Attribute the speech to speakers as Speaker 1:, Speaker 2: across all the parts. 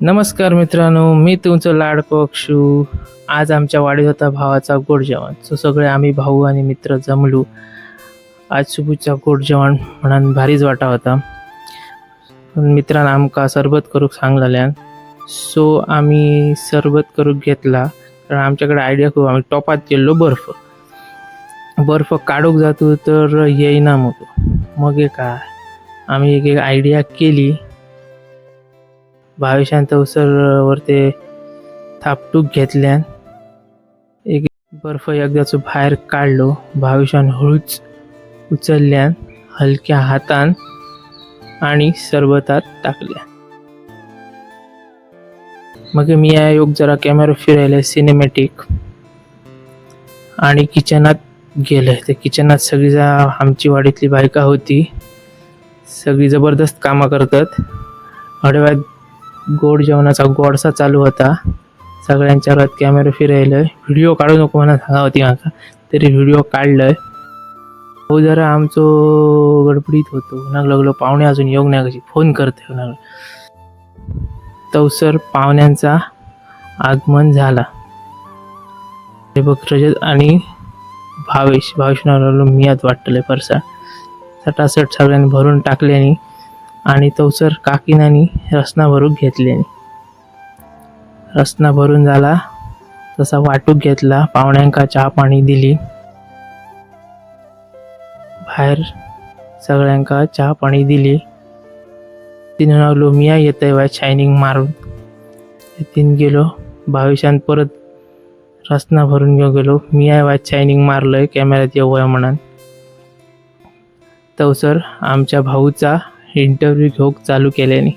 Speaker 1: नमस्कार मित्रांनो मी तुमचं लाडको अक्षू. आज आमच्या वाडीत होता भावाचा गोड जेवण. सो सगळे आम्ही भाऊ आणि मित्र जमलो. आज सुबूचा गोड जेवण म्हणून भारीच वाटा होता. पण मित्रांन आमका सरबत करूक सांगलेल्यान सो आम्ही सरबत करूक घेतला. कारण आमच्याकडे आयडिया खूप आम्ही टॉपात गेल्लो बर्फ. बर्फ काढूक जातो तर येईना मग. मग काय? आम्ही एक एक आयडिया केली. भावेशान तवसर वर ते थापटूक घेतल्यान एक बर्फ एकदाचो भायर काढलो. भावेशान हळूच उचलल्यान हलक्या हातान आणि सरबतात टाकल्या मग मी या योग जरा कॅमेरा फिरायला सिनेमॅटिक आणि किचनात गेले. ते किचनात सगळी जा आमची वाडीतली बायका होती. सगळी जबरदस्त कामं करतात. हडव्यात गोड जेवणाचा गोडसा चालू होता. सगळ्यांच्या घरात कॅमेरा फिरायलंय. व्हिडिओ काढू नको म्हणा सांगा होती माका तरी व्हिडिओ काढलंय. हो जरा आमचो गडबडीत होतो. नाग लागलो पाहुणे अजून येऊन नाही कशी. फोन करते तव तवसर पाहुण्यांचा आगमन झाला. हे बघ रजत आणि भावेश. भावेश लागलो मियात वाटतले परसा. सटासट सगळ्यांनी भरून टाकल्याने आणि तवसर काकीनानी रसना भरून घेतली रसना भरून झाला तसा वाटूक घेतला पाहुण्यांका चहा पाणी दिली. बाहेर सगळ्यांका चहा पाणी दिली. तिने नाव लोमिया येत आहे शायनिंग मारून. तिन गेलो भावेशान परत रसना भरून घेऊन गेलो. मिया वाय शायनिंग मारलंय कॅमेऱ्यात येऊया म्हणून. तवसर आमच्या भाऊचा इंटरव्ह्यू घेऊक चालू केल्याने.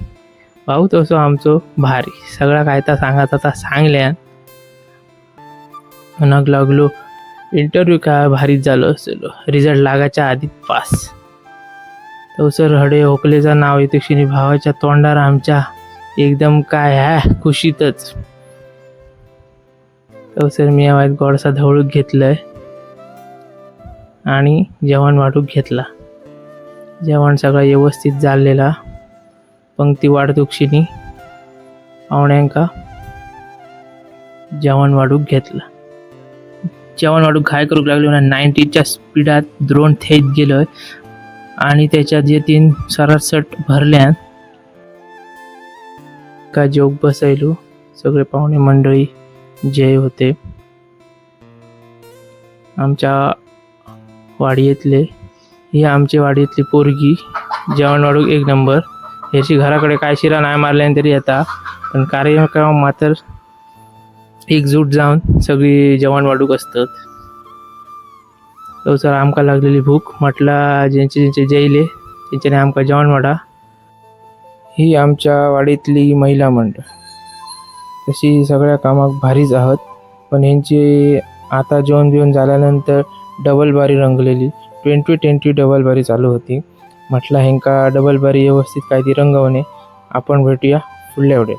Speaker 1: भाऊ तसो आमचो भारी. सगळा काय तर सांगात आता सांगल्यान म्हणक लागलो. इंटरव्ह्यू काय भारीच झालो असलो. रिझल्ट लागायच्या आधी पास. तवसर हडे होकलेचं नाव येते क्षणी भावाच्या तोंडार आमच्या एकदम काय आहे खुशीतच. तवसर मी आवाज गोडसा धवळूक घेतलंय आणि जेवण वाटूक घेतला. जेवण सगळं व्यवस्थित झालेला. पंक्ती वाढतुक्षिनी पाहुण्यांका जेवण वाढूक घेतलं. जेवण वाढूक घाय करूक लागलो म्हणून नाईन्टीच्या स्पीडात द्रोण थेट गेलं आणि त्याच्यात जे तीन सरासट भरल्यान का जोग बसयलो. सगळे पाहुणे मंडळी जे होते. आमच्या वाडयेतले ही आमची वाडीतली पोरगी. जेवण वाढूक एक नंबर. ह्याची घराकडे काय शिरा नाही मारल्यान तरी येता. पण कार्यक्रम मात्र एकजूट जाऊन सगळी जेवण वाढूक असतात. तवसर आमका लागलेली भूक म्हटला ज्यांचे ज्यांचे जेयले त्यांच्याने आमका जेवण वाडा. ही आमच्या वाडीतली महिला मंडळ. तशी सगळ्या कामाक भारीच आहात. पण ह्यांची आता जेवण बिवण झाल्यानंतर डबल बारी रंगलेली. ट्वेंटी ट्वेंटी डबल बारी चालू होती. म्हटलं ह्यांका डबल बारी व्यवस्थित काहीतरी रंगवणे आपण भेटूया पुढल्या एवढे